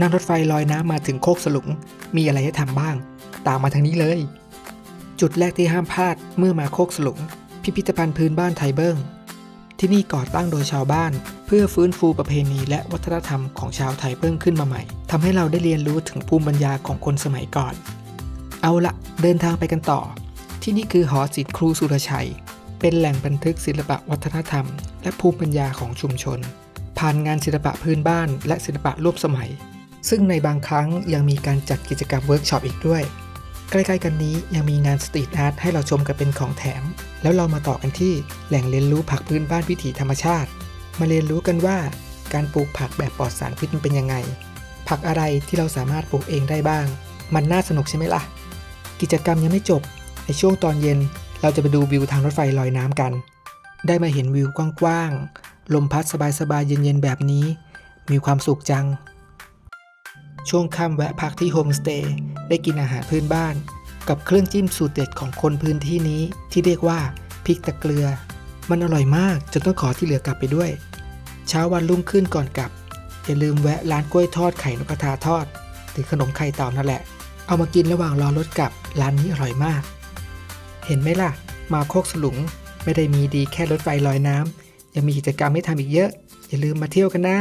นั่งรถไฟลอยน้ำมาถึงโคกสลุง มีอะไรให้ทำบ้าง ตามมาทางนี้เลย จุดแรกที่ห้ามพลาดเมื่อมาโคกสลุง พิพิธภัณฑ์พื้นบ้านไทเบิ้งที่นี่ก่อตั้งโดยชาวบ้าน เพื่อฟื้นฟูประเพณีและวัฒนธรรมของชาวไทยเบิ้งขึ้นมาใหม่ทำให้เราได้เรียนรู้ถึงภูมิปัญญาของคนสมัยก่อน เอาละเดินทางไปกันต่อ ที่นี่คือหอศิลป์ครูสุรชัย เป็นแหล่งบันทึกศิลปะวัฒนธรรม และภูมิปัญญาของชุมชน ผ่านงานศิลปะพื้นบ้าน และศิลปะร่วมสมัย ซึ่งในบางครั้งยังมีการจัดกิจกรรมเวิร์กช็อปอีกด้วย ใกล้ๆกันนี้ยังมีงานสตรีทอาร์ตให้เราชมกันเป็นของแถม แล้วเรามาต่อกันที่แหล่งเรียนรู้ผักพื้นบ้านวิถีธรรมชาติ มาเรียนรู้กันว่าการปลูกผักแบบปลอดสารพิษมันเป็นยังไง ผักอะไรที่เราสามารถปลูกเองได้บ้าง มันน่าสนุกใช่ไหมล่ะ กิจกรรมยังไม่จบ ในช่วงตอนเย็น เราจะไปดูวิวทางรถไฟลอยน้ำกัน ได้มาเห็นวิวกว้างๆ ลมพัดสบายๆ เย็นๆ แบบนี้ มีความสุขจัง ช่วงค่ำแวะพักที่โฮมสเตย์ได้กินอาหารพื้นบ้าน กับเครื่องจิ้มสูตรเด็ดของคนพื้นที่นี้ที่เรียกว่าพริกตะเกลือ มันอร่อยมากจนต้องขอที่เหลือกลับไปด้วย เช้าวันรุ่งขึ้นก่อนกลับ อย่าลืมแวะร้านกล้วยทอดไข่นกกระทาทอด หรือขนมไข่เต่านั่นแหละ เอามากินระหว่างรอรถกลับร้านนี้อร่อยมาก เห็นไหมล่ะ มาโคกสลุงไม่ได้มีดีแค่รถไฟลอยน้ำยังมีกิจกรรมให้ทำอีกเยอะ อย่าลืมมาเที่ยวกันนะ